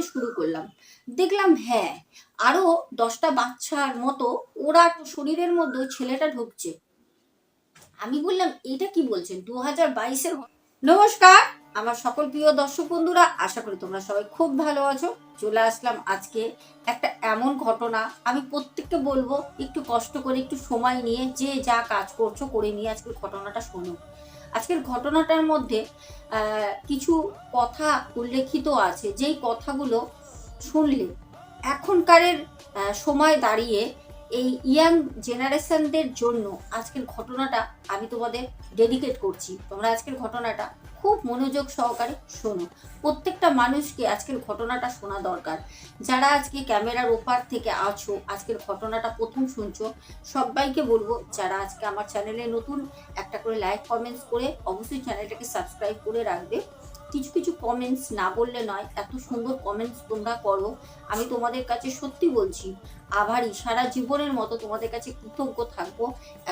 করতে শুরু করলাম। দেখলাম হ্যাঁ আরও দশটা বাচ্চার মতো ওরা শরীরের মধ্যে ছেলেটা ঢুকছে। আমি বললাম, এটা কি বলছেন? দু হাজার বাইশের নমস্কার, আমার সকল প্রিয় দর্শক বন্ধুরা, আশা করি তোমরা সবাই খুব ভালো আছো। চলে আসলাম আজকে একটা এমন ঘটনা। আমি প্রত্যেককে বলব, একটু কষ্ট করে, একটু সময় নিয়ে যে যা কাজ করছ, করে নিয়ে আজকের ঘটনাটা শোনো। আজকের ঘটনাটার মধ্যে কিছু কথা উল্লেখিত আছে। যেই কথাগুলো শুনলে এখনকারের সময় দাঁড়িয়ে এই ইয়াং জেনারেশনদের জন্য আজকের ঘটনাটা আমি তোমাদের ডেডিকেট করছি। তোমরা আজকের ঘটনাটা খুব মনোযোগ সহকারে শোনো। প্রত্যেকটা মানুষকে আজকের ঘটনাটা শোনা দরকার। যারা আজকে ক্যামেরার ওপার থেকে আছো, আজকের ঘটনাটা প্রথম শুনছো, সবাইকে বলব, যারা আজকে আমার চ্যানেলে নতুন, একটা করে লাইক কমেন্টস করে অবশ্যই চ্যানেলটাকে সাবস্ক্রাইব করে রাখবে। কিছু কিছু কমেন্টস না বললে নয়, এত সুন্দর কমেন্টস তোমরা করো। আমি তোমাদের কাছে সত্যি বলছি আভারই সারা জীবনের মতো তোমাদের কাছে কৃতজ্ঞ থাকব।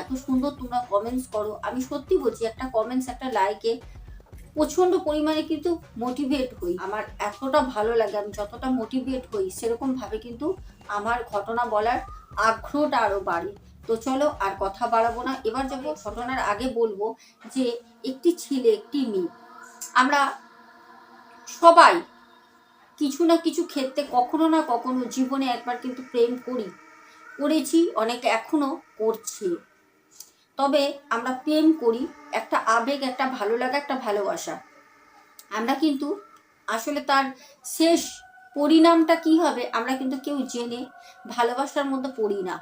এত সুন্দর তোমরা কমেন্টস করো। আমি সত্যি বলছি, একটা কমেন্টস একটা লাইকে প্রচণ্ড পরিমাণে কিন্তু মোটিভেট হই। আমার এতটা ভালো লাগে, আমি যতটা মোটিভেট হই, সেরকম ভাবে কিন্তু আমার ঘটনা বলার আগ্রহটা আরও বাড়ে। তো চলো আর কথা বাড়াবো না। এবার যাব ঘটনার আগে বলব যে, একটি ছেলে, একটি মেয়ে, আমরা সবাই কিছু না কিছু ক্ষেত্রে কখনো না কখনো জীবনে একবার কিন্তু প্রেম করি। করেছি, অনেকে এখনও করছে। তবে আমরা প্রেম করি, একটা আবেগ, একটা ভালো লাগা একটা ভালোবাসা। আমরা কিন্তু আসলে তার শেষ পরিণামটা কি হবে, আমরা কিন্তু কেউ জেনে ভালোবাসার মধ্যে পড়ি না।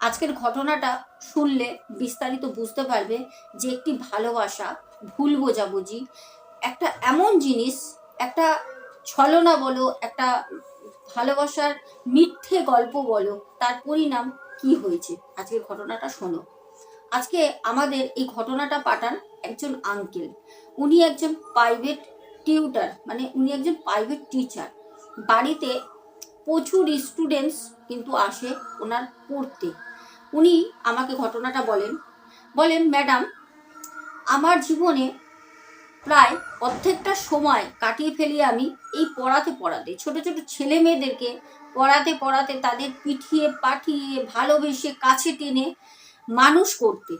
আজকের ঘটনাটা শুনলে বিস্তারিত বুঝতে পারবে যে একটি ভালোবাসা, ভুল বোঝাবুঝি, একটা এমন জিনিস, একটা ছলনা বলো, একটা ভালোবাসার মিথ্যে গল্প বলো, তার পরিণাম কি হয়েছে? আজকের ঘটনাটা শোনো। আজকে আমাদের এই ঘটনাটা পাঠান একজন আঙ্কেল উনি একজন প্রাইভেট টিউটার মানে উনি একজন প্রাইভেট টিচার বাড়িতে প্রচুর স্টুডেন্টস কিন্তু আসে ওনার পড়তে। উনি আমাকে ঘটনাটা বলেন। বলেন, ম্যাডাম, আমার জীবনে প্রায় অর্ধেকটা সময় কাটিয়ে ফেলি আমি এই পড়াতে পড়াতে, ছোট ছোট ছেলে মেয়েদেরকে পড়াতে পড়াতে তাদের পিঠিয়ে, পাঠিয়ে, ভালোবেসে, কাছে টেনে মানুষ করতে।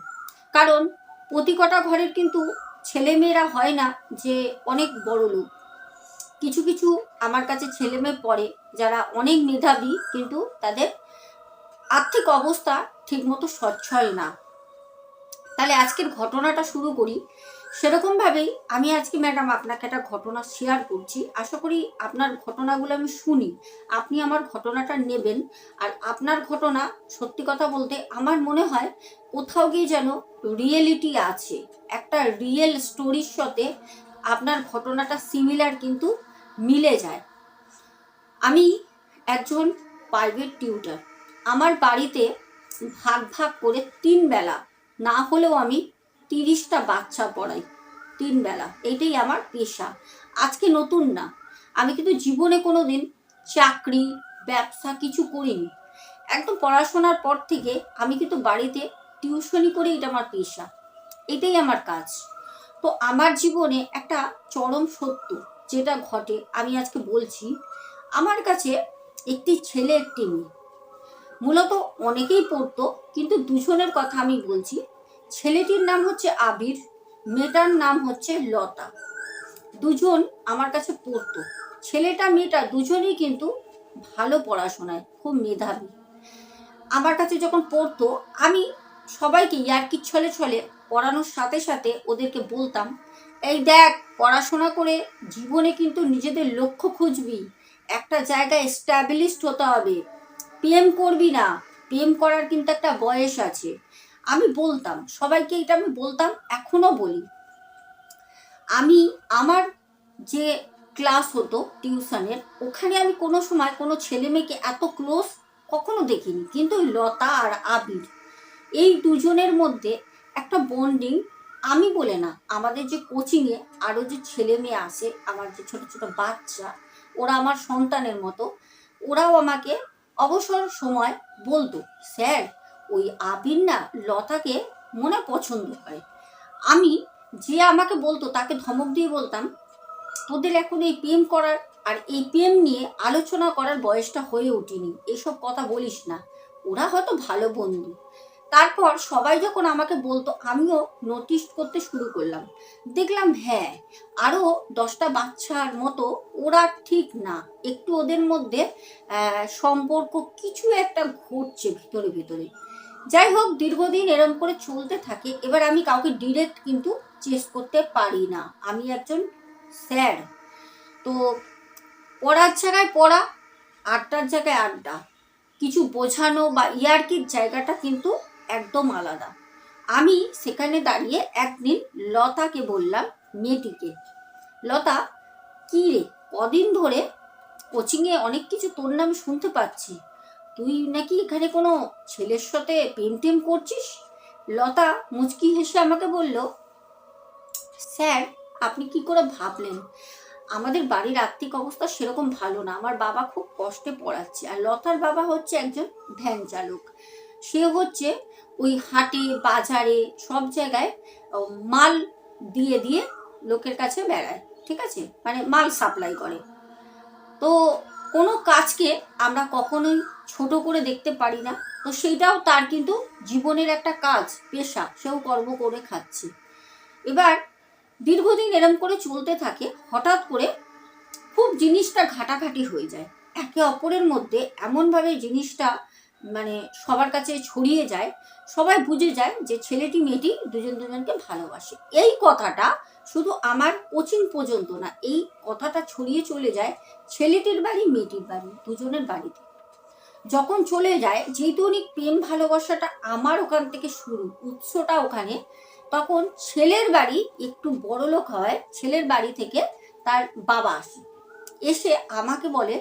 কারণ প্রতি কটা ঘরের কিন্তু ছেলেমেয়েরা হয় না যে অনেক বড় লোক। কিছু কিছু আমার কাছে ছেলেমেয়ে পড়ে যারা অনেক মেধাবী কিন্তু তাদের আর্থিক অবস্থা ঠিকমতো সচ্ছল না। তাহলে আজকের ঘটনাটা শুরু করি। সেরকমভাবেই আমি আজকে, ম্যাডাম, আপনাকে একটা ঘটনা শেয়ার করছি। আশা করি আপনার ঘটনাগুলো আমি শুনি। আপনি আমার ঘটনাটা নেবেন। আর আপনার ঘটনা, সত্যি কথা বলতে আমার মনে হয় কোথাও গিয়ে যেন রিয়েলিটি আছে। একটা রিয়েল স্টোরির সাথে আপনার ঘটনাটা সিমিলার কিন্তু মিলে যায়। আমি একজন প্রাইভেট টিউটার আমার বাড়িতে ভাগ ভাগ করে তিন বেলা, না হলেও আমি তিরিশটা বাচ্চা পড়াই তিন বেলা এইটাই আমার পেশা। আজকে নতুন না। আমি কিন্তু জীবনে কোনো দিন চাকরি, ব্যবসা কিছু করিনি। একদম পড়াশোনার পর থেকে আমি কিন্তু বাড়িতে টিউশনি করে, এটা আমার পেশা। এটাই আমার কাজ। তো আমার জীবনে একটা চরম সত্য যেটা ঘটে, আমি আজকে বলছি, আমার কাছে একটি ছেলে, একটি মেয়ে। মূলত অনেকেই পড়তো, কিন্তু দুজনের কথা আমি বলছি ছেলেটির নাম হচ্ছে আবির, মেয়েটার নাম হচ্ছে লতা। দুজন আমার কাছে পড়তো। ছেলেটা, মেয়েটা দুজনেই কিন্তু ভালো পড়াশোনায়, খুব মেধাবী। আমার কাছে যখন পড়তো, আমি সবাইকে ইয়ার্কির ছলে ছলে পড়ানোর সাথে সাথে ওদেরকে বলতাম, এই দেখ, পড়াশোনা করে জীবনে কিন্তু নিজেদের লক্ষ্য খুঁজবি। একটা জায়গায় এস্টাবলিশড হতে হবে। প্রেম করবি না। প্রেম করার কিন্তু একটা বয়স আছে। আমি বলতাম, সবাইকে এটা আমি বলতাম, এখনও বলি। আমি, আমার যে ক্লাস হতো টিউশনের, ওখানে আমি কোনো সময় কোনো ছেলে মেয়েকে এত ক্লোজ কখনো দেখিনি। কিন্তু ওই লতা আর আবির, এই দুজনের মধ্যে একটা বন্ডিং আমি বলে না, আমাদের যে কোচিংয়ে আরও যে ছেলে মেয়ে আসে, আমার যে ছোট ছোট বাচ্চা, ওরা আমার সন্তানের মতো, ওরাও আমাকে অবসর সময় বলতো, স্যার ওই আবির না লতাকে মনে পছন্দ করে আমি যে আমাকে বলতো তাকে ধমক দিয়ে বলতাম, তোদের এখন এই প্রেম করার আর এই প্রেম নিয়ে আলোচনা করার বয়সটা হয়ে ওঠেনি, এসব কথা বলিস না। ওরা হয়তো ভালো বন্ধু। তারপর সবাই যখন আমাকে বলতো, আমিও নোটিস করতে শুরু করলাম। দেখলাম হ্যাঁ আরও দশটা বাচ্চার মতো ওরা ঠিক না। একটু ওদের মধ্যে সম্পর্ক কিছু একটা ঘটছে ভিতরে ভিতরে। যাই হোক দীর্ঘদিন এরম করে চলতে থাকে, এবার আমি কাউকে ডিরেক্ট কিন্তু চেস করতে পারি না। আমি একজন স্যার। তো পড়ার জায়গায় পড়া, আড্ডার জায়গায় আড্ডা, কিছু বোঝানো বা ইয়ার্কির জায়গাটা কিন্তু একদম আলাদা। আমি সেখানে দাঁড়িয়ে একদিন লতাকে বললাম, মেয়েটিকে, লতা, কী রে? কদিন ধরে কোচিংয়ে অনেক কিছু তোর নাম শুনতে পাচ্ছি। তুই নাকি এখানে কোনো ছেলের সাথে প্রেম টেম করছিস? লতা মুচকি হেসে আমাকে বলল, স্যার, আপনি কি করে ভাবলেন? আমাদের বাড়ির আর্থিক অবস্থা সেরকম ভালো না। আমার বাবা খুব কষ্টে পড়াচ্ছে আর লতার বাবা হচ্ছে একজন ভ্যান চালক। সে হচ্ছে ওই হাটে, বাজারে, সব জায়গায় মাল দিয়ে দিয়ে লোকের কাছে বেড়ায়, ঠিক আছে? মানে মাল সাপ্লাই করে। তো কোনো কাজকে আমরা কখনোই ছোট করে দেখতে পারি না। তো সেইটাও তার কিন্তু জীবনের একটা কাজ, পেশা। সেও কর্ম করে খাচ্ছে। এবার দীর্ঘদিন এরম করে চলতে থাকে, হঠাৎ করে খুব জিনিসটা ঘাটাঘাটি হয়ে যায়। একে অপরের মধ্যে এমনভাবে জিনিসটা মানে সবার কাছে ছড়িয়ে যায়, সবাই বুঝে যায় যে ছেলেটি, মেয়েটি দুজন দুজনকে ভালোবাসে। এই কথাটা শুধু আমার কোচিং পর্যন্ত না, এই কথাটা ছড়িয়ে চলে যায় ছেলেটির বাড়ি, মেয়েটির বাড়ি, দুজনের বাড়িতে। যখন চলে যায়, যেহেতু উনি প্রেম ভালোবাসাটা আমার ওখান থেকে শুরু, উৎসটা ওখানে, তখন ছেলের বাড়ি একটু বড় লোক হয় ছেলের বাড়ি থেকে তার বাবা আসে। এসে আমাকে বলে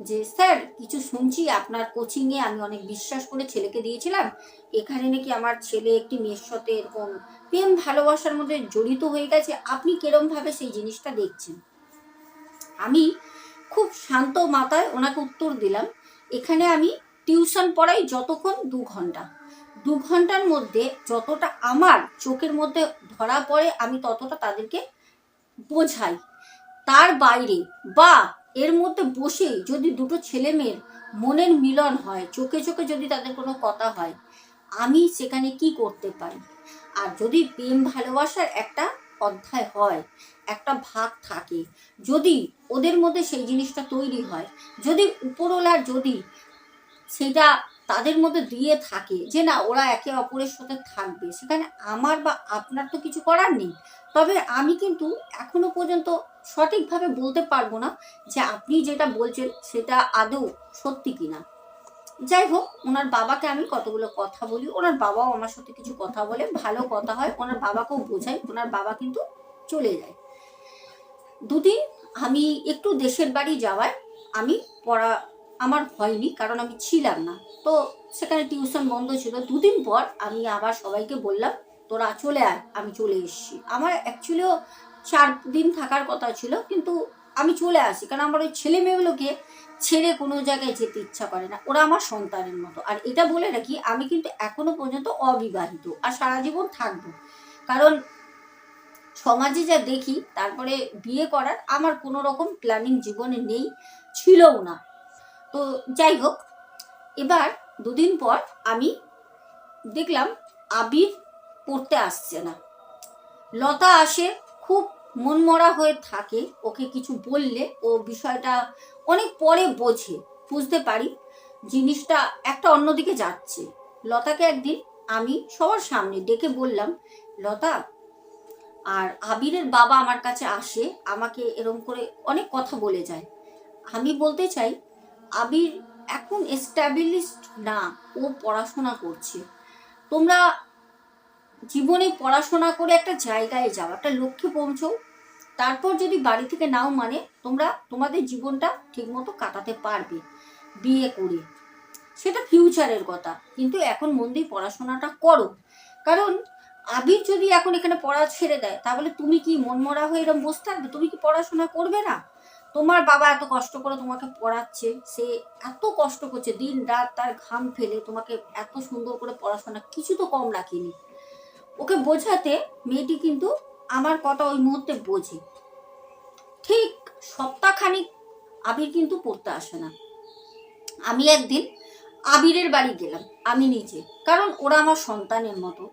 যে, স্যার, কিছু শুনছি, আপনার কোচিংয়ে আমি অনেক বিশ্বাস করে ছেলেকে দিয়েছিলাম। এখানে নাকি আমার ছেলে একটি মেয়ের সাথে এরকম প্রেম ভালোবাসার মধ্যে জড়িত হয়ে গেছে, আপনি কিরমভাবে সেই জিনিসটা দেখছেন? আমি খুব শান্ত মাথায় ওনাকে উত্তর দিলাম, এখানে আমি টিউশন পড়াই যতক্ষণ দু ঘণ্টা। দু ঘণ্টার মধ্যে যতটা আমার চোখের মধ্যে ধরা পড়ে, আমি ততটা তাদেরকে বোঝাই। তার বাইরে বা এর মধ্যে বসে যদি দুটো ছেলে মেয়ের মনের মিলন হয়, চোখে চোখে যদি তাদের কোনো কথা হয়, আমি সেখানে কি করতে পারি? আর যদি প্রেম ভালোবাসার একটা অধ্যায় হয়, একটা ভাগ থাকে, যদি ওদের মধ্যে সেই জিনিসটা তৈরি হয়, যদি উপরওয়ালার যদি সেটা তাদের মধ্যে দিয়ে থাকে যে না, ওরা একে অপরের সাথে থাকবে, সেখানে আমার বা আপনার তো কিছু করার নেই। তবে আমি কিন্তু এখনও পর্যন্ত সঠিকভাবে বলতে পারব না যে আপনি যেটা বলছেন সেটা আদৌ সত্যি কিনা। যাই হোক, ওনার বাবাকে আমি কতগুলো কথা বলি, ওনার বাবাও আমার সাথে কিছু কথা বলে, ভালো কথা হয়, ওনার বাবাকেও বোঝাই, ওনার বাবা কিন্তু চলে যায়। দুদিন আমি একটু দেশের বাড়ি যাওয়ায় আমি পড়া আমার হয়নি, কারণ আমি ছিলাম না। তো সেখানে টিউশন বন্ধ ছিল। দুদিন পর আমি আবার সবাইকে বললাম, তোরা চলে আয়, আমি চলে এসেছি। আমার অ্যাকচুয়ালিও চার দিন থাকার কথা ছিল, কিন্তু আমি চলে আসি। কারণ আমার ওই ছেলে মেয়েগুলোকে ছেড়ে কোনো জায়গায় যেতে ইচ্ছা করে না। ওরা আমার সন্তানের মতো। আর এটা বলে রাখি, আমি কিন্তু এখনও পর্যন্ত অবিবাহিত আর সারা জীবন থাকব। কারণ সমাজে যা দেখি, তারপরে বিয়ে করার আমার কোনো রকম প্ল্যানিং জীবনে নেই, ছিলও না। তো যাই হোক, এবার দুদিন পর আমি দেখলাম আবির পড়তে আসছে না। লতা আসে খুব মনমরা হয়ে থাকে, ওকে কিছু বললে ও বিষয়টা অনেক পরে বোঝে, বুঝতে পারি। জিনিসটা একটা অন্যদিকে যাচ্ছে। লতাকে একদিন আমি সবার সামনে ডেকে বললাম, লতা, আর আবিরের বাবা আমার কাছে আসে, আমাকে এরম করে অনেক কথা বলে যায়। আমি বলতে চাই, আবির এখন এস্টাবলিশড না, ও পড়াশোনা করছে। তোমরা জীবনে পড়াশোনা করে একটা জায়গায় যাও, একটা লক্ষ্যে পৌঁছও। তারপর যদি বাড়ি থেকে নাও মানে তোমরা তোমাদের জীবনটা ঠিকমতো কাটাতে পারবে, বিয়ে করে। সেটা ফিউচারের কথা, কিন্তু এখন মন দিয়ে পড়াশোনাটা করো। কারণ আবির যদি এখন এখানে পড়া ছেড়ে দেয়, তাহলে তুমি কি মনমরা হয়ে এরকম বসে থাকবে? তুমি কি পড়াশোনা করবে না? তোমার বাবা এত কষ্ট করে তোমাকে পড়াচ্ছে, সে এত কষ্ট করছে, দিন রাত তার ঘাম ফেলে তোমাকে এত সুন্দর করে পড়াশোনা, কিছু তো কম রাখিনি। ওকে বোঝাতে মেয়েটি কিন্তু আমার কথা ওই মুহূর্তে বোঝে। ঠিক সপ্তাহখানিক আবির কিন্তু পড়তে আসে না। আমি একদিন আবিরের বাড়ি গেলাম, আমি নিজে, কারণ ওরা আমার সন্তানের মতো।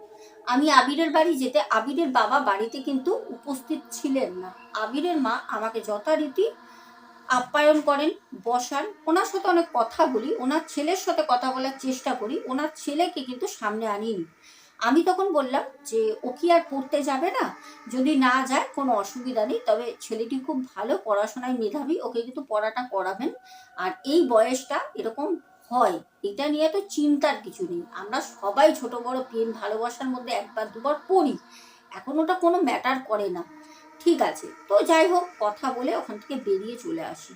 আমি আবিরের বাড়ি যেতে আবিরের বাবা বাড়িতে কিন্তু উপস্থিত ছিলেন না। আবিরের মা আমাকে যথারীতি আপ্যায়ন করেন, বসান। ওনার সাথে অনেক কথা বলি, ওনার ছেলের সাথে কথা বলার চেষ্টা করি, ওনার ছেলেকে কিন্তু সামনে আনিনি। আমি তখন বললাম যে, ও কি আর পড়তে যাবে না? যদি না যায়, কোনো অসুবিধা নেই। তবে ছেলেটি খুব ভালো পড়াশোনায় মেধাবী, ওকে কিন্তু পড়াটা করাবেন। আর এই বয়সটা এরকম হয়, এটা নিয়ে তো চিন্তার কিছু নেই। আমরা সবাই ছোট, বড়, প্রেম, ভালোবাসার মধ্যে একবার দুবার পড়ি। এখন ওটা কোনো ম্যাটার করে না। ঠিক আছে, তো যাই হোক, কথা বলে ওখান থেকে বেরিয়ে চলে আসি।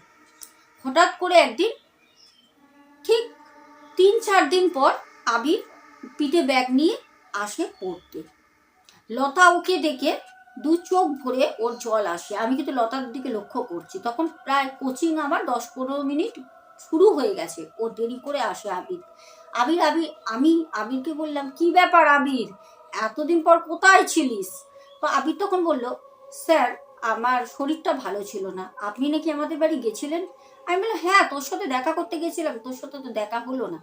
হঠাৎ করে একদিন, ঠিক তিন, চার দিন পর আবির পিঠে ব্যাগ নিয়ে আসে পড়তে। লতা ওকে দেখে দু চোখ ভরে ওর জল আসে। আমি কিন্তু লতার দিকে লক্ষ্য করছি। তখন প্রায় কোচিং আমার দশ পনেরো মিনিট শুরু হয়ে গেছে। ও দেরি করে আসে আবির। আবির আবির, আমি আবিরকে বললাম, কি ব্যাপার আবির? এতদিন পর কোথায় ছিলিস? তো আবির তখন বলল, স্যার, আমার শরীরটা ভালো ছিল না। আপনি নাকি আমাদের বাড়ি গেছিলেন? আমি বললাম হ্যাঁ তোর সাথে দেখা করতে গেছিলাম। তোর সাথে তো দেখা হলো না।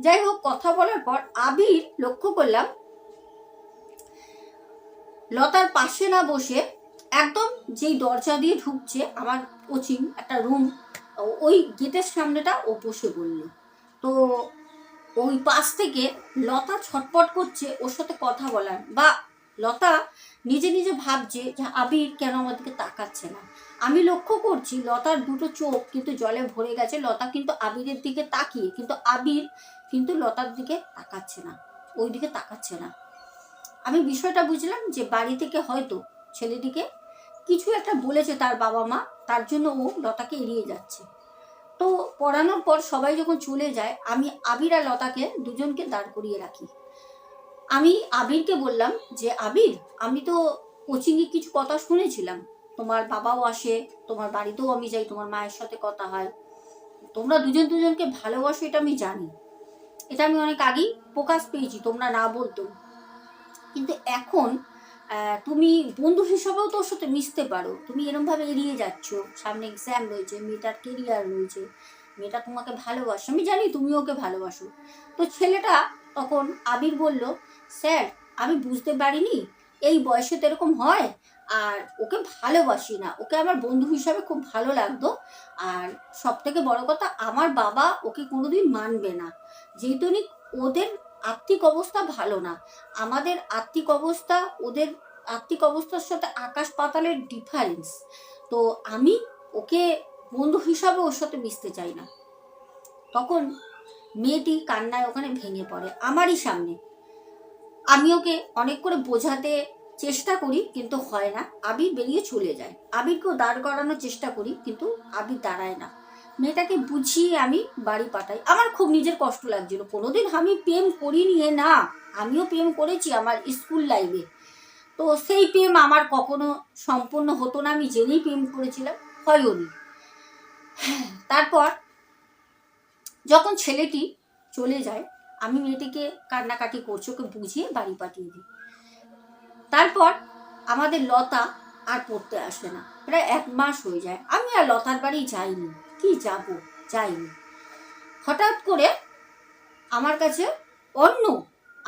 যাই হোক, কথা বলার পর আবির লক্ষ্য করলাম লতার পাশে না বসে একদম যেই দরজা দিয়ে ঢুকছে আমার কোচিং একটা রুম, ওই গেটের সামনেটা ও বসে বলল। তো ওই পাশ থেকে লতা ছটপট করছে ওর সাথে কথা বলার বা লতা নিজে নিজে ভাবছে যে আবির কেন আমার দিকে তাকাচ্ছে না। আমি লক্ষ্য করছি লতার দুটো চোখ কিন্তু জলে ভরে গেছে, লতা কিন্তু আবিরের দিকে তাকিয়ে, কিন্তু আবির কিন্তু লতার দিকে তাকাচ্ছে না ওই দিকে তাকাচ্ছে না। আমি বিষয়টা বুঝলাম যে বাড়ি থেকে হয়তো ছেলেটিকে কিছু একটা বলেছে তার বাবা মা, তার জন্য ও লতাকে এড়িয়ে যাচ্ছে। তো পড়ানোর পর সবাই যখন চলে যায়, আমি আবির আর লতাকে দুজনকে দাঁড় করিয়ে রাখি। আমি আবিরকে বললাম যে, আবির, আমি তো কোচিংয়ে কিছু কথা শুনেছিলাম। তোমার বাবাও আসে, তোমার বাড়িতেও আমি যাই, তোমার মায়ের সাথে কথা হয়। তোমরা দুজন দুজনকে ভালোবাসো, এটা আমি জানি। এটা আমি অনেক আগেই প্রকাশ পেয়েছি, তোমরা না বলতো কিন্তু এখন তুমি বন্ধু হিসাবেও তোর সাথে মিশতে পারো। তুমি এরমভাবে এড়িয়ে যাচ্ছ। সামনে এক্সাম রয়েছে, মেয়েটার কেরিয়ার রয়েছে। মেয়েটা তোমাকে ভালোবাসে। আমি জানি তুমি ওকে ভালোবাসো। তো ছেলেটা তখন আবির বলল, স্যার, আমি বুঝতে পারিনি, এই বয়সে তো এরকম হয়। আর ওকে ভালোবাসি না। ওকে আমার বন্ধু হিসাবে খুব ভালো লাগতো। আর সব থেকে বড় কথা, আমার বাবা ওকে কোনোদিন মানবে না। যেহেতু ওদের আর্থিক অবস্থা ভালো না। আমাদের আর্থিক অবস্থা, ওদের আর্থিক অবস্থার সাথে আকাশ পাতালের ডিফারেন্স তো আমি ওকে বন্ধু হিসাবে ওর সাথে মিশতে চাই না। তখন মেয়েটি কান্নায় ওখানে ভেঙে পড়ে আমারই সামনে। আমি ওকে অনেক করে বোঝাতে চেষ্টা করি, কিন্তু হয় না। আবির বেরিয়ে চলে যায়। আবিরকেও দাঁড় করানোর চেষ্টা করি, কিন্তু আবির দাঁড়ায় না। মেয়েটাকে বুঝিয়ে আমি বাড়ি পাঠাই। আমার খুব নিজের কষ্ট লাগছিল। কোনোদিন আমি প্রেম করিনি না। আমিও প্রেম করেছি আমার স্কুল লাইফে। তো সেই প্রেম আমার কখনো সম্পূর্ণ হতো না। আমি জেনেই প্রেম করেছিলাম হয়ওনি তারপর যখন ছেলেটি চলে যায়, আমি মেয়েটিকে কান্নাকাটি করছে, ওকে বুঝিয়ে বাড়ি পাঠিয়ে দিই। তারপর আমাদের লতা আর পড়তে আসে না। প্রায় এক মাস হয়ে যায়। আমি আর লতার বাড়ি যাইনি। কি যাব যাইনি। হঠাৎ করে আমার কাছে অন্য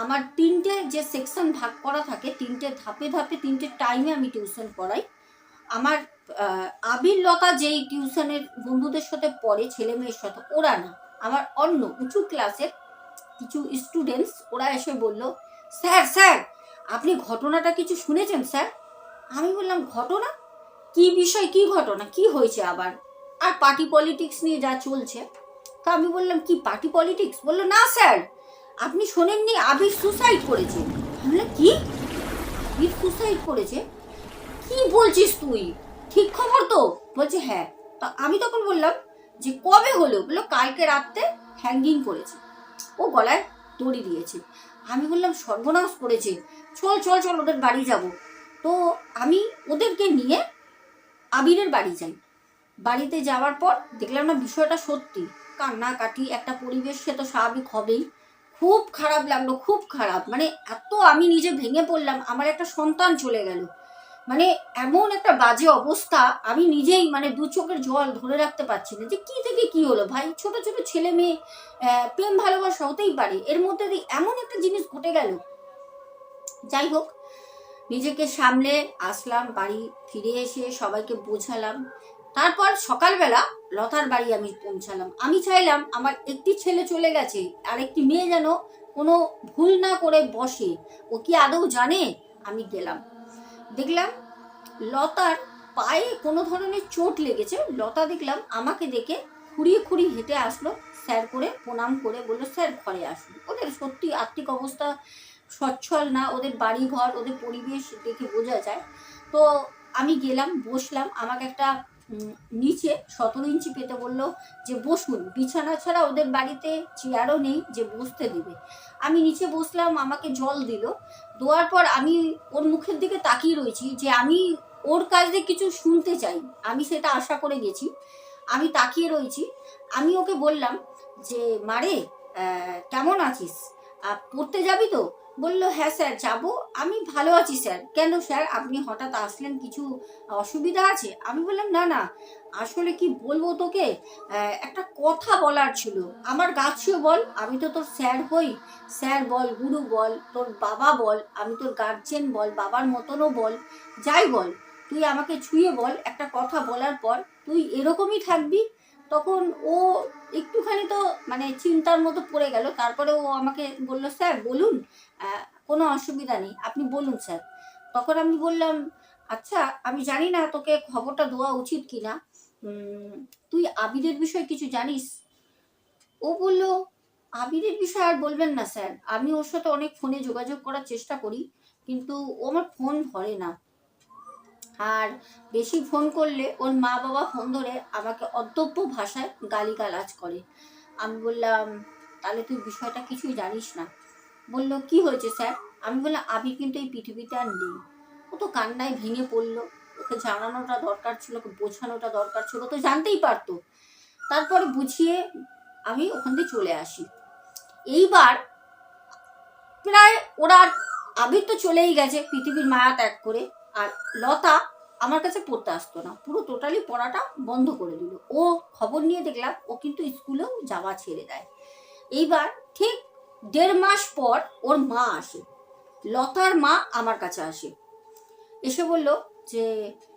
আমার তিনটে যে সেকশন ভাগ করা থাকে, তিনটে ধাপে ধাপে, তিনটে টাইমে আমি টিউশন পড়াই। আমার আবির লতা যেই টিউশনের বন্ধুদের সাথে পড়ে, ছেলে মেয়ের সাথে, ওরা না, আমার অন্য উঁচু ক্লাসের কিছু স্টুডেন্টস ওরা এসে বলল, স্যার স্যার, আপনি ঘটনাটা কিছু শুনেছেন, স্যার? আমি বললাম, ঘটনা? কি বিষয়, কি ঘটনা? কি হয়েছে আবার? আর পার্টি পলিটিক্স নিয়ে যা চলছে, তো আমি বললাম, কি পার্টি পলিটিক্স বলল, না স্যার, আপনি শোনেননি, আবির সুসাইড করেছে। বললাম, কি? আবির সুসাইড করেছে? কি বলছিস তুই? ঠিক খবর তো? বলছে হ্যাঁ। তা আমি তখন বললাম যে, কবে হলো? বলল, কালকে রাত্রে হ্যাঙ্গিং করেছে। ও গলায় দড়ি দিয়েছে। আমি বললাম, সর্বনাশ করেছে। চল চল চল, ওদের বাড়ি যাব। তো আমি ওদেরকে নিয়ে আবিরের বাড়ি যাই। বাড়িতে যাওয়ার পর দেখলাম না বিষয়টা সত্যি। কান্নাকাটি, একটা পরিবেশ সে তো স্বাভাবিক হবেই। খুব খারাপ লাগল, খুব খারাপ। মানে এত আমি নিজে ভেঙে পড়লাম, আমার একটা সন্তান চলে গেল। মানে এমন একটা বাজে অবস্থা, আমি নিজেই মানে দু চোখের জল ধরে রাখতে পারছি না যে কি থেকে কি হলো। ভাই, ছোট ছোট ছেলে মেয়ে প্রেম, ভালোবাসা হতেই পারে। এর মধ্যে দিয়ে এমন একটা জিনিস ঘটে গেল। যাই হোক, নিজেকে সামলে আসলাম, বাড়ি ফিরে এসে সবাইকে বোঝালাম। তারপর সকালবেলা লতার বাড়ি আমি পৌঁছালাম। আমি চাইলাম আমার একটি ছেলে চলে গেছে, আর একটি মেয়ে যেন কোনো ভুল না করে বসে। ও কি আদৌ জানে? আমি গেলাম। দেখলাম লতার পায়ে কোনো ধরনের চোট লেগেছে। লতা দেখলাম আমাকে দেখে খুঁড়িয়ে খুঁড়িয়ে হেঁটে আসলো, স্যার করে প্রণাম করে বলল, স্যার, ঘরে আসুন। ওদের সত্যি আর্থিক অবস্থা সচ্ছল না, ওদের বাড়ি ঘর ওদের পরিবেশ দেখে বোঝা যায়। তো আমি গেলাম, বসলাম। আমাকে একটা নিচে সতেরো ইঞ্চি পেতে বলল যে বসুন বিছানা ছাড়া ওদের বাড়িতে চেয়ারও নেই যে, বসতে দেবে। আমি নিচে বসলাম, আমাকে জল দিল। দেওয়ার পর আমি ওর মুখের দিকে তাকিয়ে রয়েছি যে, আমি ওর কাছ কিছু শুনতে চাই। আমি সেটা আশা করে গেছি। আমি তাকিয়ে রয়েছি। আমি ওকে বললাম যে, মারে কেমন আছিস? পড়তে যাবি তো? বলল হ্যাঁ স্যার, যাব। আমি ভালো আছি স্যার। কেন স্যার? আপনি হঠাৎ আসলেন? কিছু অসুবিধা আছে? আমি বললাম, না না। আসলে কি বলব তোকে? একটা কথা বলার ছিল। আমার গাছিও বল, আমি তো তোর স্যার হই। স্যার বল, গুরু বল, তোর বাবা বল, আমি তোর গার্জেন বল, বাবার মতনও বল, যাই বল। তুই আমাকে ছুঁয়ে বল, একটা কথা বলার পর তুই এরকমই থাকবি? তখন ও একটুখানি তো মানে চিন্তার মতো পড়ে গেল। তারপরে ও আমাকে বলল, স্যার, বলুন কোনো অসুবিধা নেই, আপনি বলুন, স্যার। তখন আমি বললাম আচ্ছা আমি জানি না তোকে খবরটা দেওয়া উচিত কি না তুই আবিদের বিষয়ে কিছু জানিস? ও বলল, আবিরের বিষয়ে আর বলবেন না, স্যার। আমি ওর সাথে অনেক ফোনে যোগাযোগ করার চেষ্টা করি, কিন্তু ও আমার ফোন ধরে না। আর বেশি ফোন করলে ওর মা বাবা ফোন ধরে আমাকে অদ্যব্য ভাষায় গালিগালাজ করে। আমি বললাম, তাহলে তুই বিষয়টা কিছুই জানিস না। বলল, কি হয়েছে স্যার? আমি বললাম আবির কিন্তু এই পৃথিবীতে আর নেই। ও তো কান্নায় ভেঙে পড়ল। ওকে জানানোটা দরকার ছিল, ওকে বোঝানোটা দরকার ছিল তো জানতেই পারতো। তারপরে বুঝিয়ে আমি ওখান থেকে চলে আসি। এইবার প্রায় ওরা আবির তো চলেই গেছে, পৃথিবীর মায়া ত্যাগ করে। আর লতা আমার কাছে পড়তে আসতো না। পুরো টোটালি পড়াটা বন্ধ করে দিল। ও খবর নিয়ে দেখলাম, ও কিন্তু স্কুলেও যাওয়া ছেড়ে দেয়। এইবার ঠিক দেড় মাস পর ওর মা আসে। লতার মা আমার কাছে আসে। এসে বলল যে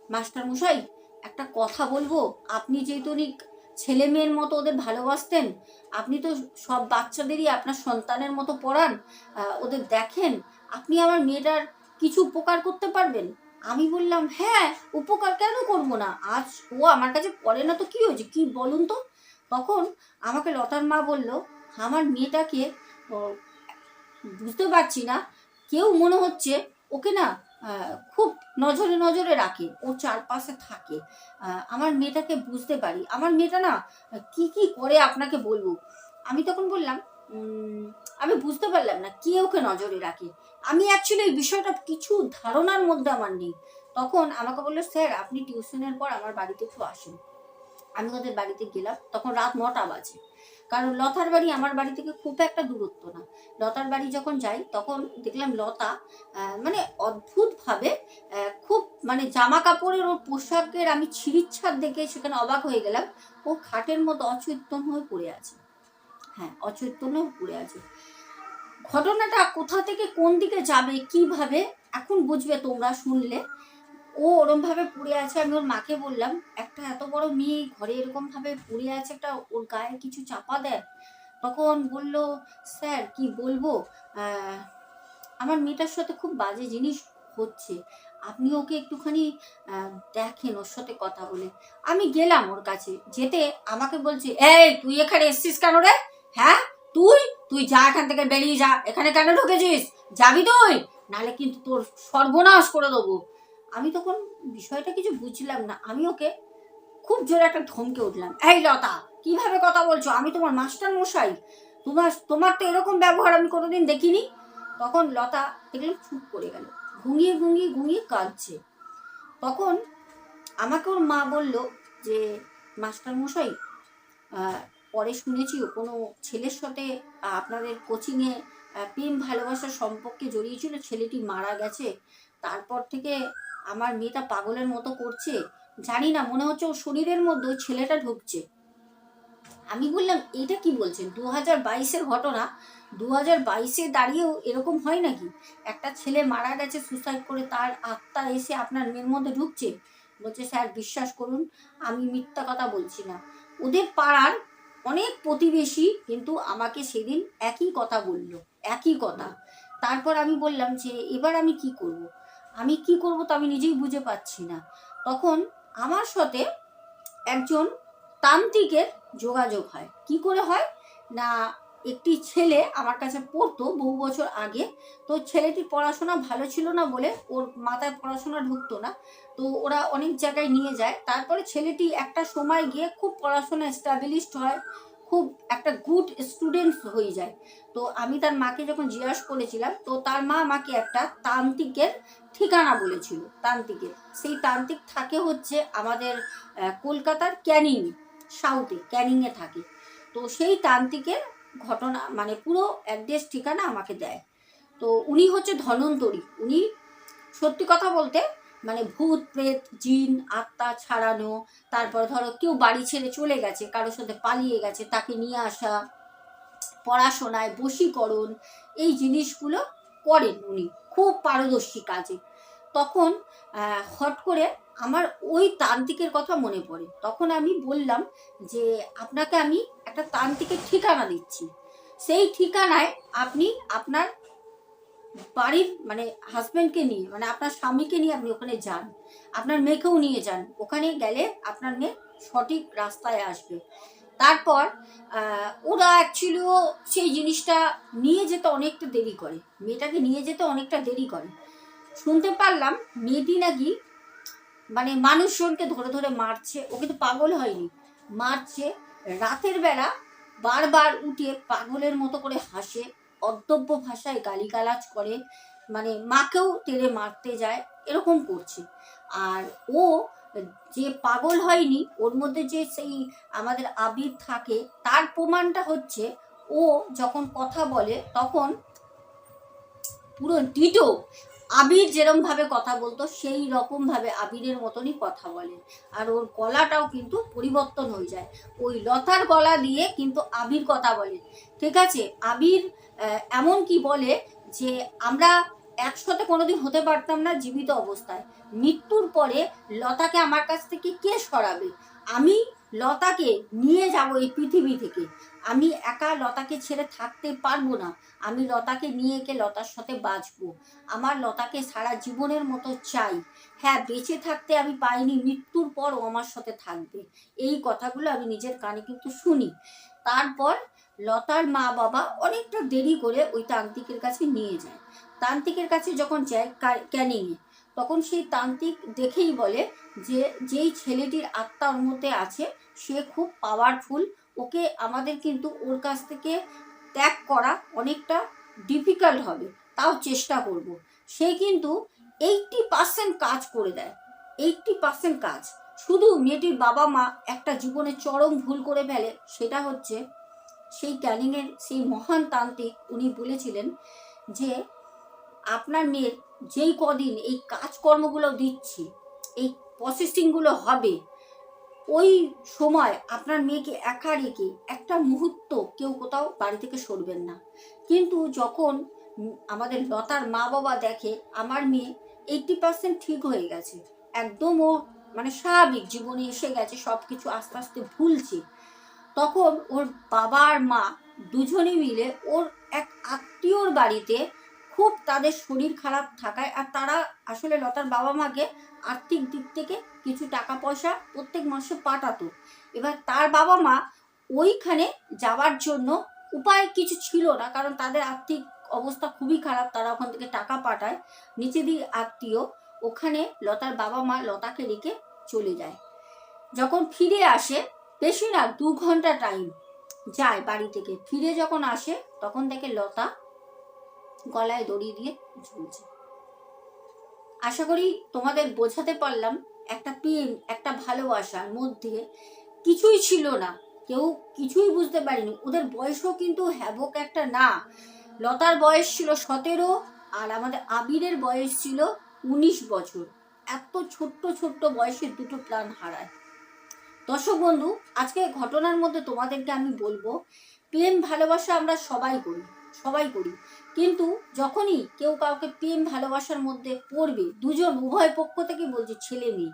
মাস্টার মশাই, একটা কথা বলব। আপনি যেহেতু ছেলে মেয়ের মতো ওদের ভালোবাসতেন, আপনি তো সব বাচ্চাদেরই আপনার সন্তানের মতো পড়ান ওদের দেখেন। আপনি আমার মেয়েটার কিছু উপকার করতে পারবেন? আমি বললাম হ্যাঁ উপকার কেন করব না? আজ ও আমার কাছে পড়ে না তো কি হয়েছে? কি বলুন তো? তখন আমাকে লতার মা বলল, আমার মেয়েটাকে বুঝতে পারছি না। কেউ মনে হচ্ছে ওকে না খুব নজরে নজরে রাখে। ও চারপাশে থাকে। আমার মেয়েটাকে বুঝতে পারি। আমার মেয়েটা না, কি কি করে আপনাকে বলব? আমি তখন বললাম আমি বুঝতে পারলাম না, কে ওকে নজরে রাখে? আমি অ্যাকচুয়ালি এই বিষয়টা কিছু ধারণার মধ্যে আমার নেই। তখন আমাকে বলল, স্যার, আপনি টিউশনের পর আমার বাড়িতে একটু আসুন। আমি ওদের বাড়িতে গেলাম, তখন রাত নটা বাজে। কারণ লতার বাড়ি আমার বাড়ি থেকে খুব একটা দূরত্ব না। লতার বাড়ি যখন যাই, তখন দেখলাম লতা মানে অদ্ভুতভাবে খুব মানে জামা কাপড়ের ওর পোশাকের আমি ছিঁড়িচ্ছাদ দেখে সেখানে অবাক হয়ে গেলাম। ও খাটের মতো অচৈতন্য হয়ে পড়ে আছে। হ্যাঁ অচৈতন্য পড়ে আছে। ঘটনাটা কোথা থেকে কোন দিকে যাবে, কীভাবে, এখন বুঝবে তোমরা শুনলে। ও ওরম ভাবে পড়ে আছে, আমি ওর মাকে বললাম, একটা এত বড় মেয়ে ঘরে এরকম ভাবে পড়ে আছে একটা, ওর গায়ে কিছু চাপা দেয়? তখন বলল, স্যার, কি বলব? আমার মেয়েটার সাথে খুব বাজে জিনিস হচ্ছে। আপনি ওকে একটুখানি দেখেন ওর সাথে কথা বলে। আমি গেলাম ওর কাছে, যেতে আমাকে বলছে, এই, তুই এখানে এসছিস কেন রে? হ্যাঁ? তুই? তুই যা এখান থেকে বেরিয়ে যা। এখানে কেন ঢুকেছিস? যাবি তুই? নাহলে কিন্তু তোর সর্বনাশ করে দেবো। আমি তখন বিষয়টা কিছু বুঝলাম না। আমি ওকে খুব জোরে একটা ধমকে উঠলাম। এই লতা, কীভাবে কথা বলছো? আমি তোমার মাস্টার মশাই। তোমার তোমার তো এরকম ব্যবহার আমি কোনোদিন দেখিনি। তখন লতা দেখলাম চুপ করে গেল। ঘুমিয়ে ঘুঙিয়ে ঘুমিয়ে কাঁদছে। তখন আমাকে ওর মা বলল যে, মাস্টার মশাই পরে শুনেছি ও কোনো ছেলের সাথে আপনাদের কোচিংয়ে প্রেম ভালোবাসার সম্পর্কে জড়িয়েছিল, ছেলেটি মারা গেছে। তারপর থেকে আমার মেয়েটা পাগলের মতো করছে। জানি না, মনে হচ্ছে ওর শরীরের মধ্যে ছেলেটা ঢুকছে। আমি বললাম, এটা কি বলছেন? দু হাজার বাইশের ঘটনা? দু হাজার বাইশে দাঁড়িয়েও এরকম হয় নাকি? একটা ছেলে মারা গেছে সুসাইড করে তার আত্মা এসে আপনার মেয়ের মধ্যে ঢুকছে? বলছে, স্যার, বিশ্বাস করুন, আমি মিথ্যা কথা বলছি না। ওদের পাড়ার অনেক প্রতিবেশী কিন্তু আমাকে সেদিন একই কথা বলল, একই কথা। তারপর আমি বললাম যে, এবার আমি কি করব। আমি কি করব তো আমি নিজেই বুঝে পাচ্ছি না। তখন আমার সাথে একজন তান্ত্রিকের যোগাযোগ হয়। কি করে হয়? না একটি ছেলে আমার কাছে পড়তো বহু বছর আগে। তো ছেলেটির পড়াশোনা ভালো ছিল না বলে ওর মাথায় পড়াশোনা ঢুকতো না। তো ওরা অনেক জায়গায় নিয়ে যায়। তারপরে ছেলেটি একটা সময় গিয়ে খুব পড়াশোনা এস্টাবলিশড হয়, খুব একটা গুড স্টুডেন্টস হয়ে যায়। তো আমি তার মাকে যখন জিজ্ঞাসা করেছিলাম, তো তার মা আমাকে একটা তান্ত্রিকের ঠিকানা বলেছিল, তান্ত্রিকের। সেই তান্ত্রিক থাকে হচ্ছে আমাদের কলকাতার ক্যানিং সাউথে ক্যানিংয়ে থাকে। তো সেই তান্ত্রিকের ঘটনা মানে পুরো অ্যাড্রেস ঠিকানা আমাকে দেয়। তো উনি হচ্ছে ধনন্তরী। উনি সত্যি কথা বলতে মানে ভূত, প্রেত, জিন, আত্মা ছাড়ানো, তারপর ধরো কেউ বাড়ি ছেড়ে চলে গেছে, কারোর সাথে পালিয়ে গেছে, তাকে নিয়ে আসা, পড়াশোনায় বশীকরণ, এই জিনিসগুলো করেন উনি। খুব পারদর্শী কাজে। তখন হট করে আমার ওই তান্ত্রিকের কথা মনে পড়ে। তখন আমি বললাম যে, আপনাকে আমি একটা তান্ত্রিকের ঠিকানা দিচ্ছি। সেই ঠিকানায় আপনি আপনার বাড়ির মানে হাজব্যান্ডকে নিয়ে মানে আপনার স্বামীকে নিয়ে আপনি ওখানে যান। আপনার মেয়েকেও নিয়ে যান। ওখানে গেলে আপনার মেয়ে সঠিক রাস্তায় আসবে। তারপর ওরা অ্যাকচুয়ালিও সেই জিনিসটা নিয়ে যেতে অনেকটা দেরি করে। মেয়েটাকে নিয়ে যেতে অনেকটা দেরি করে। শুনতে পারলাম মেয়েটি নাকি মানে মানুষজনকে ধরে ধরে মারছে, ও কিন্তু পাগল হয়নি। মারছে রাতের বেলা, বারবার উঠে পাগলের মতো করে হাসে অদ্যব্য ভাষায় গালিগালাজ করে মানে মাকেও তেড়ে মারতে যায়, এরকম করছে। আর ও যে পাগল হয়নি, ওর মধ্যে যে সেই আমাদের আবির থাকে, তার প্রমাণটা হচ্ছে, ও যখন কথা বলে তখন পুরো ডিটো আবির যেরম ভাবে কথা বলতো, সেই রকম ভাবে আবিরের মতনই কথা বলে। আর ওর গলাটাও কিন্তু পরিবর্তন হয়ে যায়। ওই লতার গলা দিয়ে কিন্তু আবির কথা বলে। ঠিক আছে? আবির এমন কি বলে যে, আমরা একসাথে কোনোদিন হতে পারতাম না জীবিত অবস্থায়। মৃত্যুর পরে লতাকে আমার কাছ থেকে কে সরাবে? আমি লতাকে নিয়ে যাব এই পৃথিবী থেকে। আমি একা লতাকে ছেড়ে থাকতে পারব না। আমি লতাকে নিয়ে গিয়ে লতার সাথে বাঁচবো। আমার লতাকে সারা জীবনের মতো চাই। হ্যাঁ বেঁচে থাকতে আমি পাইনি, মৃত্যুর পরও আমার সাথে থাকবে। এই কথাগুলো আমি নিজের কানে কিন্তু শুনি। তারপর লতার মা বাবা অনেকটা দেরি করে ওই তান্ত্রিকের কাছে নিয়ে যায়। তান্ত্রিকের কাছে যখন যায় কা- ক্যানিংয়ে, তখন সেই তান্ত্রিক দেখেই বলে যে, যেই ছেলেটির আত্মা ওর মধ্যে আছে, সে খুব পাওয়ারফুল ওকে আমাদের কিন্তু ওর কাছ থেকে ত্যাগ করা অনেকটা ডিফিকাল্ট হবে, তাও চেষ্টা করব। সে কিন্তু এইটটি পার্সেন্ট কাজ করে দেয় এইটটি পার্সেন্ট কাজ। শুধু মেয়েটির বাবা মা একটা জীবনে চরম ভুল করে ফেলে, সেটা হচ্ছে সেই ক্যানিংয়ের সেই মহান তান্ত্রিক, উনি বলেছিলেন যে, আপনার মেয়ের যেই কদিন এই কাজকর্মগুলো দিচ্ছি, এই প্রসেসিংগুলো হবে ওই সময় আপনার মেয়েকে একা রেখে একটা মুহূর্ত কেউ কোথাও বাড়ি থেকে সরবেন না। কিন্তু যখন আমাদের লতার মা বাবা দেখে আমার মেয়ে এইটটি পার্সেন্ট ঠিক হয়ে গেছে, একদম ও মানে স্বাভাবিক জীবনে এসে গেছে সব কিছু আস্তে আস্তে ভুলছে, তখন ওর বাবা আর মা দুজনে মিলে ওর এক আত্মীয়র বাড়িতে খুব তাদের শরীর খারাপ থাকায় আর তারা আসলে লতার বাবা মাকে আর্থিক দিক থেকে কিছু টাকা পয়সা প্রত্যেক মাসে পাঠাতো। এবার তার বাবা মা ওইখানে যাওয়ার জন্য উপায় কিছু ছিল না, কারণ তাদের আর্থিক অবস্থা খুবই খারাপ। তারা ওখান থেকে টাকা পাঠায় নিচেদের আত্মীয়। ওখানে লতার বাবা মা লতাকে রেখে চলে যায়। যখন ফিরে আসে, বেশি না, দু ঘণ্টা টাইম যায় বাড়ি থেকে। ফিরে যখন আসে, তখন দেখে লতা গলায় দড়ি দিয়ে ঝুলছে। আশা করি তোমাদের বোঝাতে পারলাম একটা প্রেম একটা ভালোবাসার মধ্যে কিছুই ছিল না। কেউ কিছুই বুঝতে পারেনি। ওদের বয়সও কিন্তু হ্যাবক একটা না। লতার বয়স ছিল সতেরো আর আমাদের আবিরের বয়স ছিল উনিশ বছর। এত ছোট্ট ছোট্ট বয়সে দুটো প্রাণ হারায়। দর্শক বন্ধু, আজকে ঘটনার মধ্যে তোমাদেরকে আমি বলব, প্রেম, ভালোবাসা আমরা সবাই করি সবাই করি। কিন্তু যখনই কেউ কাউকে প্রেম ভালোবাসার মধ্যে পড়বে, দুজন উভয় পক্ষ থেকে বলছে ছেলে মেয়ে।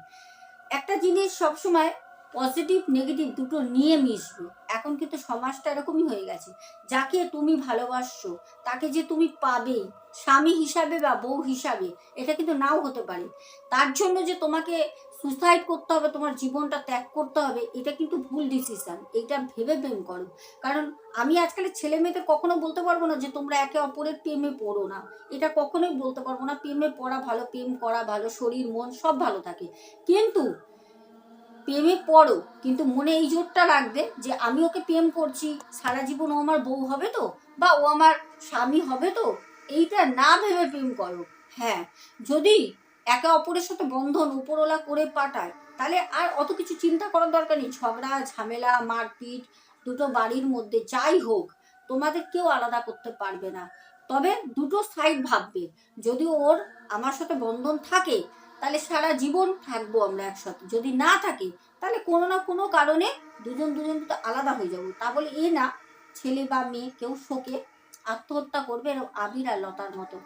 একটা জিনিস সবসময় পজিটিভ নেগেটিভ দুটো নিয়ে মিশবে। এখন কিন্তু সমাজটা এরকমই হয়ে গেছে। যাকে তুমি ভালোবাসছো, তাকে যে তুমি পাবেই স্বামী হিসাবে বা বউ হিসাবে, এটা কিন্তু নাও হতে পারে। তার জন্য যে তোমাকে সুসাইড করতে হবে, তোমার জীবনটা ত্যাগ করতে হবে, এটা কিন্তু ভুল ডিসিশন এটা ভেবে প্রেম করো। কারণ আমি আজকালের ছেলে মেয়েদের কখনো বলতে পারব না যে তোমরা একে অপরের প্রেমে পড়ো না। এটা কখনোই বলতে পারব না, প্রেমে পড়া ভালো, প্রেম করা ভালো, শরীর, মন সব ভালো থাকে। কিন্তু প্রেমে পড়ো, কিন্তু মনে এই জোরটা রাখবে যে আমি ওকে প্রেম করছি, সারা জীবন ও আমার বউ হবে তো, বা ও আমার স্বামী হবে তো, এইটা না ভেবে প্রেম করো। হ্যাঁ যদি একে অপরের সাথে বন্ধন উপরওয়ালা করে পাঠায়, তাহলে আর অত কিছু চিন্তা করার দরকার নেই। ঝগড়া, ঝামেলা, মারপিট দুটো বাড়ির মধ্যে যাই হোক, তোমাদের কেউ আলাদা করতে পারবে না। তবে দুটো সাইড ভাববে, যদি ওর আমার সাথে বন্ধন থাকে, তাহলে সারা জীবন থাকব আমরা একসাথে। যদি না থাকে, তাহলে কোনো না কোনো কারণে দুজন দুজন তো আলাদা হয়ে যাব। তা বলে এ না, ছেলে বা মেয়ে কেউ শোকে আত্মহত্যা করবে এরকম আবির আর লতার মতো।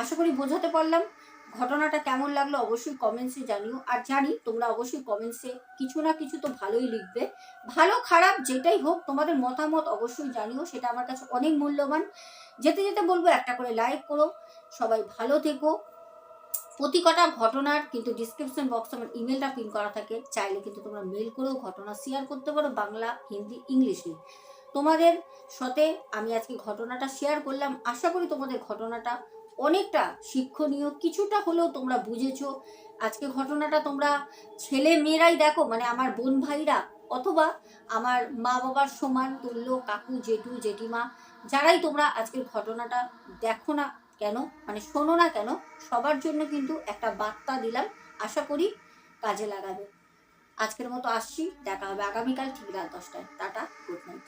আশা করি বোঝাতে পারলাম। ঘটনাটা কেমন লাগল অবশ্যই কমেন্টসে জানিও। আর জানি তোমরা অবশ্যই কমেন্টসে কিছু না কিছু তো ভালোই লিখবে। ভালো, খারাপ যেটাই হোক তোমাদের মতামত অবশ্যই জানিও, সেটা আমার কাছে অনেক মূল্যবান। যেতে যেতে বলব, একটা করে লাইক করো। সবাই ভালো থেকো। প্রতি কটা ঘটনার কিন্তু ডিসক্রিপশন বক্সে আমার ইমেলটা পিন করা থাকে। চাইলে কিন্তু তোমরা মেল করেও ঘটনা শেয়ার করতে পারো বাংলা, হিন্দি ইংলিশে তোমাদের সাথে আমি আজকে ঘটনাটা শেয়ার করলাম। আশা করি তোমাদের ঘটনাটা অনেকটা শিক্ষণীয়, কিছুটা হলেও তোমরা বুঝেছ। আজকে ঘটনাটা তোমরা ছেলে মেয়েরাই দেখো মানে আমার বোন ভাইরা অথবা আমার মা বাবার সমান তুল্য, কাকু, জেঠু, জেঠিমা, যারাই তোমরা আজকের ঘটনাটা দেখো না কেন মানে শোনো না কেন, সবার জন্য কিন্তু একটা বার্তা দিলাম, আশা করি কাজে লাগাবে। আজকের মতো আসছি, দেখা হবে আগামীকাল ঠিক রাত দশটায়। Tata good night